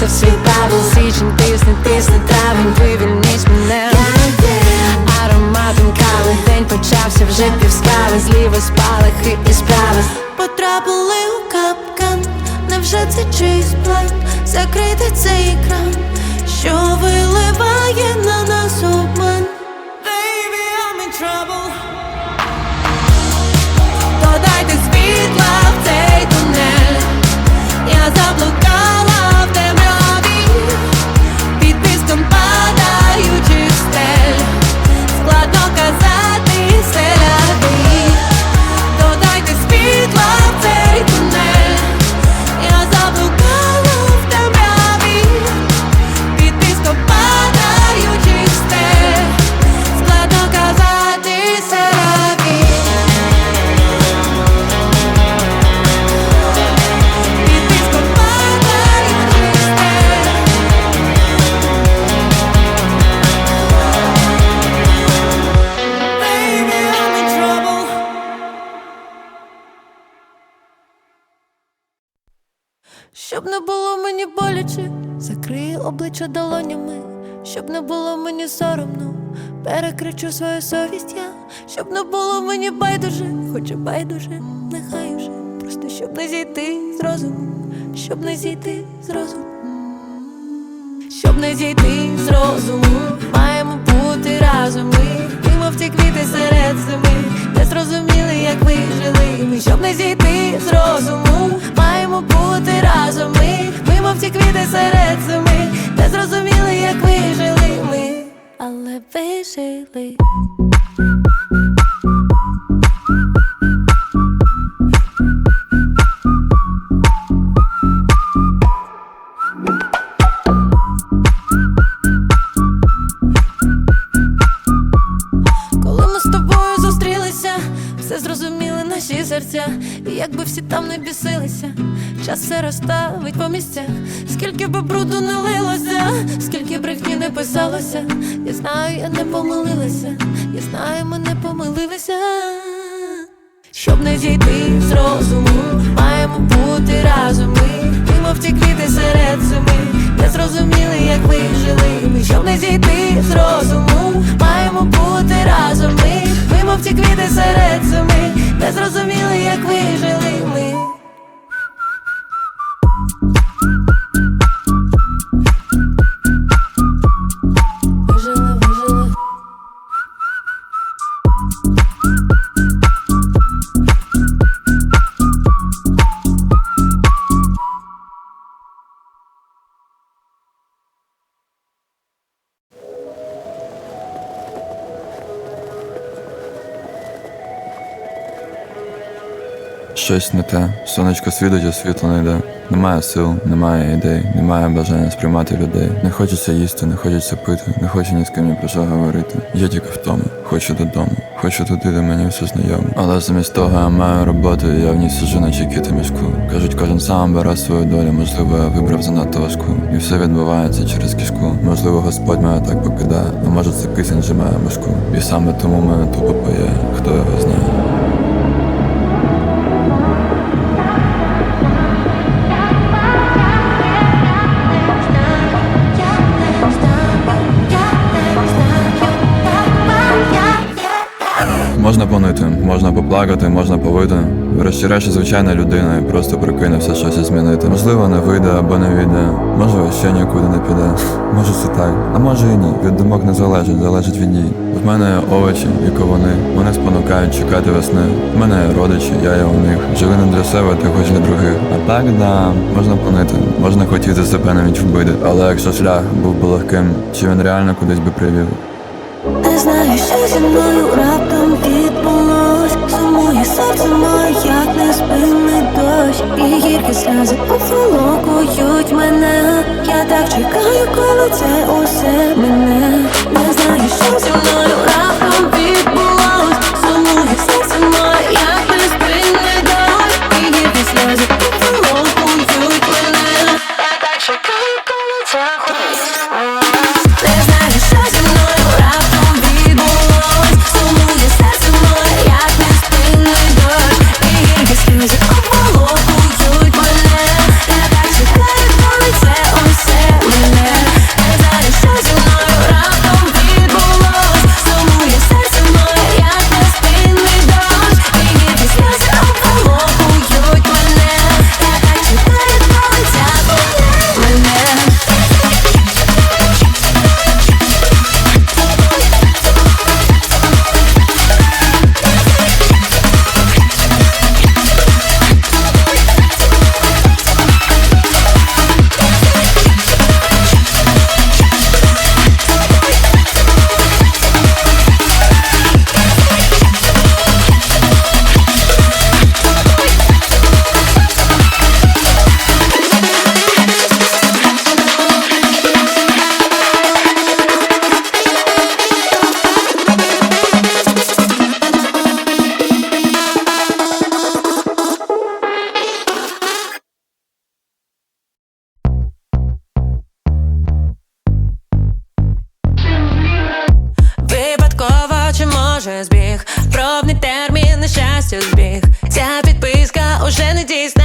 вписався в свій табел Січень тисне, тисне травень, мені соромно, перекричу свою совість я, щоб не було мені байдуже, хоч і байдуже, нехай уже, просто щоб не зійти з розуму, щоб не зійти з розуму. Щоб не зійти з розуму, маємо бути разом. Ми Мимо ті квіти серед зими, не зрозуміли, як ви жили ми, щоб не зійти з розуму, маємо бути разом. Ми Мимо ті квіти серед зими, зрозуміли, як ви жили ми, але ви жили. Коли ми з тобою зустрілися, все зрозуміли наші серця, і якби всі там не бісилися, час все розставить по місцях, скільки би бруду не лилося, скільки брехні не писалося, я знаю, я не помилилася, я знаю, ми не помилилися. Щоб не зійти з розуму, маємо бути разом ми Мимо ті квіти серед зими, не зрозуміли, як ви жили ми, щоб не зійти з розуму, маємо бути разом ми Мимо ті квіти серед зими, не зрозуміли, як ви жили ми. Щось не те, сонечко світить, а світло не йде. Немає сил, немає ідей, немає бажання сприймати людей. Не хочеться їсти, не хочеться пити, не хочу ні з ким ні про що говорити. Я тільки втому, хочу додому, хочу туди, де мені все знайоме. Але замість того я маю роботу, і я в ній сиджу наче кіт у мішку. Кажуть, кожен сам бере свою долю, можливо, я вибрав занадто важку. І все відбувається через кишку. Можливо, Господь мене так покидає, а може це кисень жимає башку. І саме тому мене тупо поє, хто його знає. Можна понити, можна поплакати, можна повити. Врешті-решт, звичайна людина і просто прикинувся щось змінити. Можливо, не вийде або не вийде. Може, ще нікуди не піде. Може, це так, а може і ні. Від думок не залежить, залежить від дій. В мене овочі і ковани. Вони спонукають чекати весни. В мене родичі, я є у них. Жили не для себе, та хоч для других. А так, да, можна понити, можна хотіти себе навіть вбити. Але якщо шлях був би легким, чи він реально кудись би привів? Не знаю, що зі мною серце моє, як неспинний дощ. І гіркі сльози офолокують мене. Я так чекаю, коли це усе мене. Не знаю, що зі мною може збіг, пробний термін на щастя збіг. Ця підписка уже не дійсна.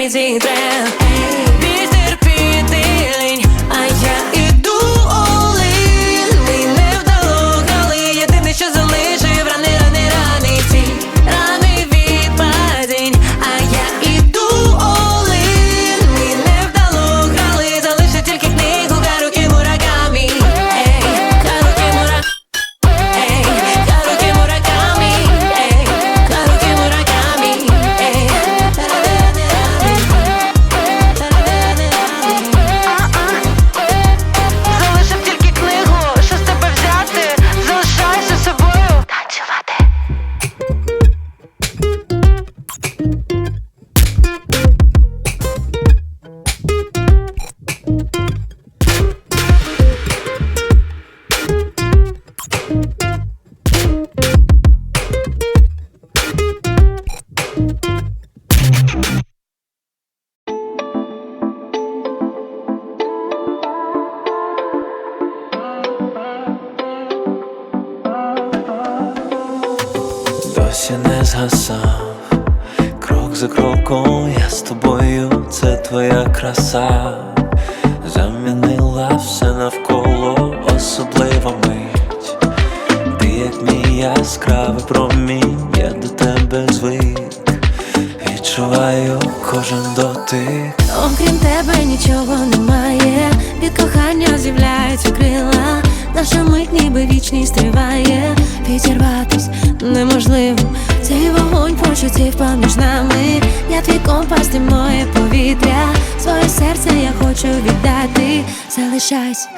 amazing trend. Залишайся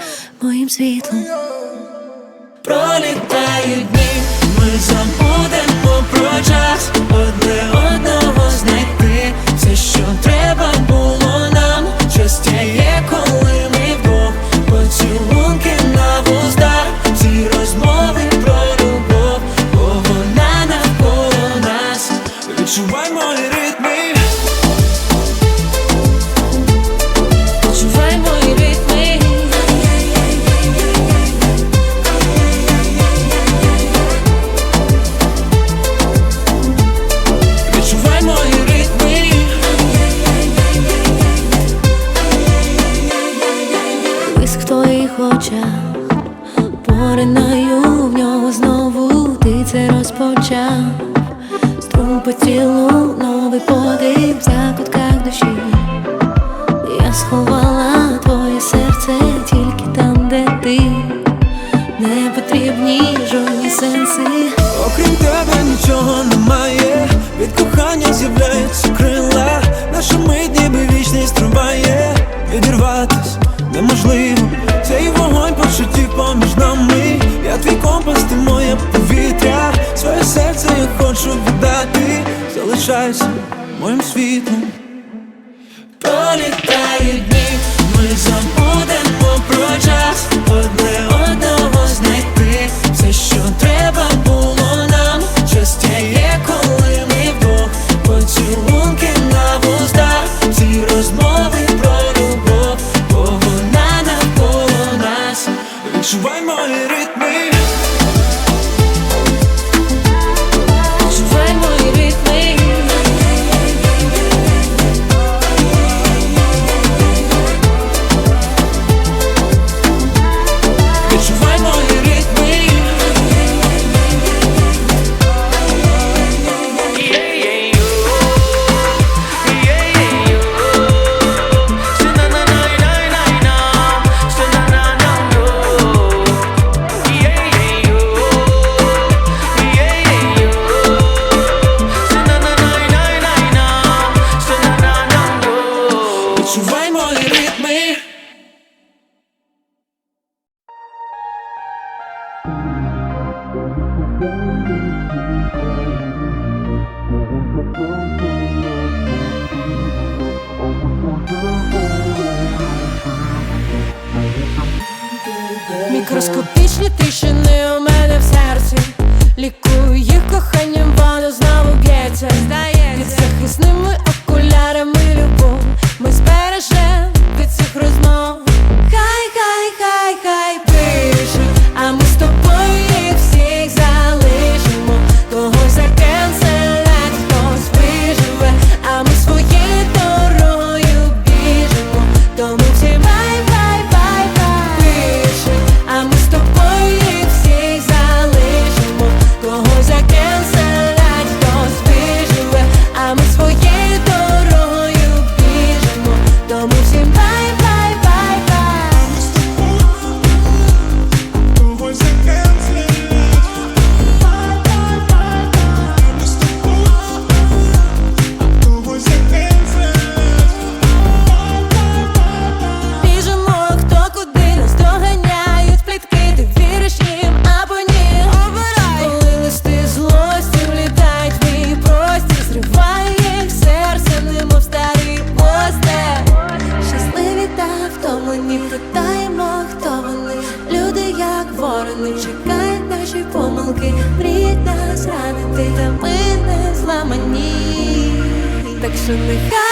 Так що нехай,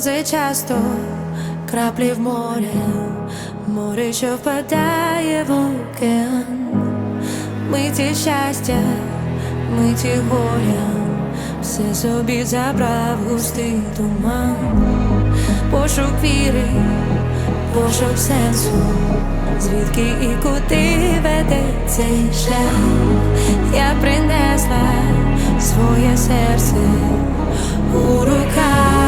Сльози часто краплі в море, море, що впадає в океан, миті щастя, миті горя, все собі забрав густий туман, пошук віри, пошук сенсу, звідки і куди веде цей шлях, я принесла своє серце у руках.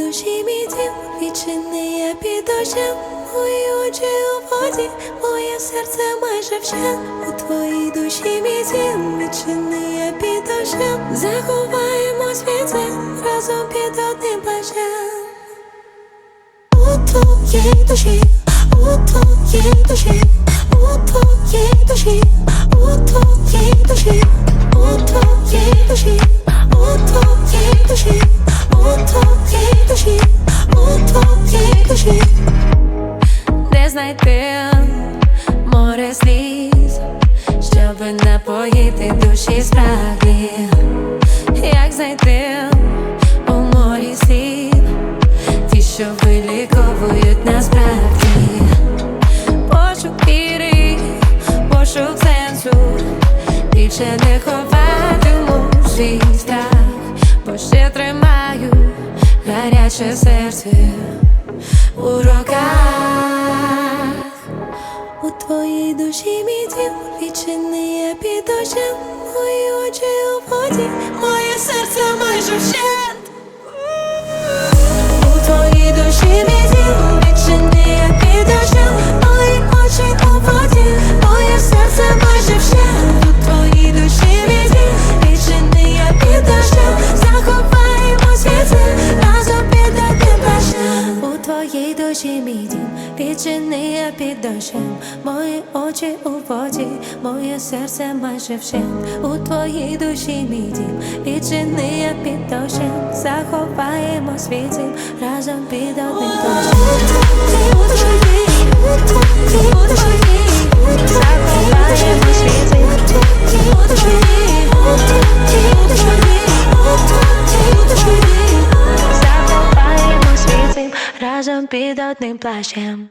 Душі мій дім відчини я під дощем Мої очі у воді, моє серце майже вщен У твоїй душі мій дім відчини я під дощем Заховаємо світле разом під одним плащем У твоїй душі, у твоїй душі, у твоїй душі, у твоїй душі, у твоїй душі, у твоїй душі, у твоїй душі, у твоїй душі. Де знайти море сліз, щоб напоїти душі спраглі, як знайти у морі слів ті, що виліковують насправді Пошук пошук сенсу Більше не ховатиму свій гаряче серце у руках. У твоїй душі мій дім відчини під дощем Мої очі у воді, моє серце майже вщент. У твоїй душі мій дім відчини я під дощем Мої очі у воді, моє серце майже вщент відчини під дощем Мої очі у воді, моє серце майже вщент. У твоїй душі мій дім. Відчини під дощем Заховаємо світлі разом під одним плащем разом під одним плащем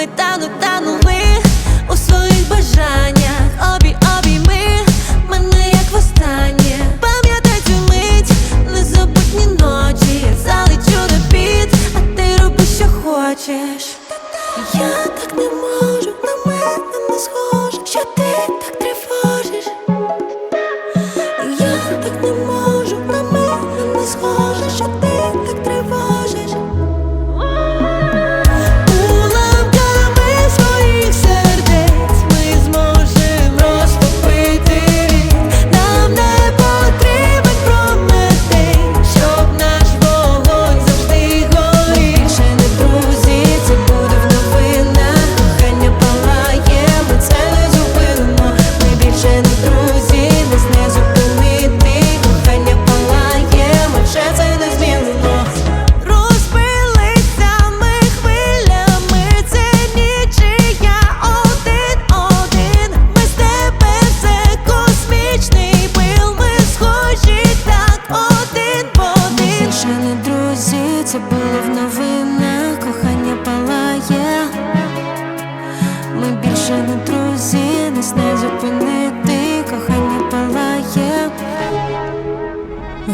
ми тануть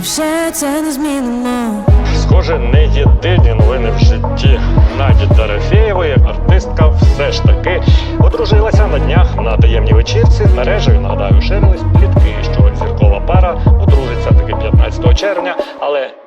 вже це не змінимо. Схоже, не єдині новини в житті Наді Дорофєєвої артистка все ж таки одружилася на днях на таємній вечірці. З мережею нагадаю ширились плітки, що зіркова пара одружиться таки 15 червня, але.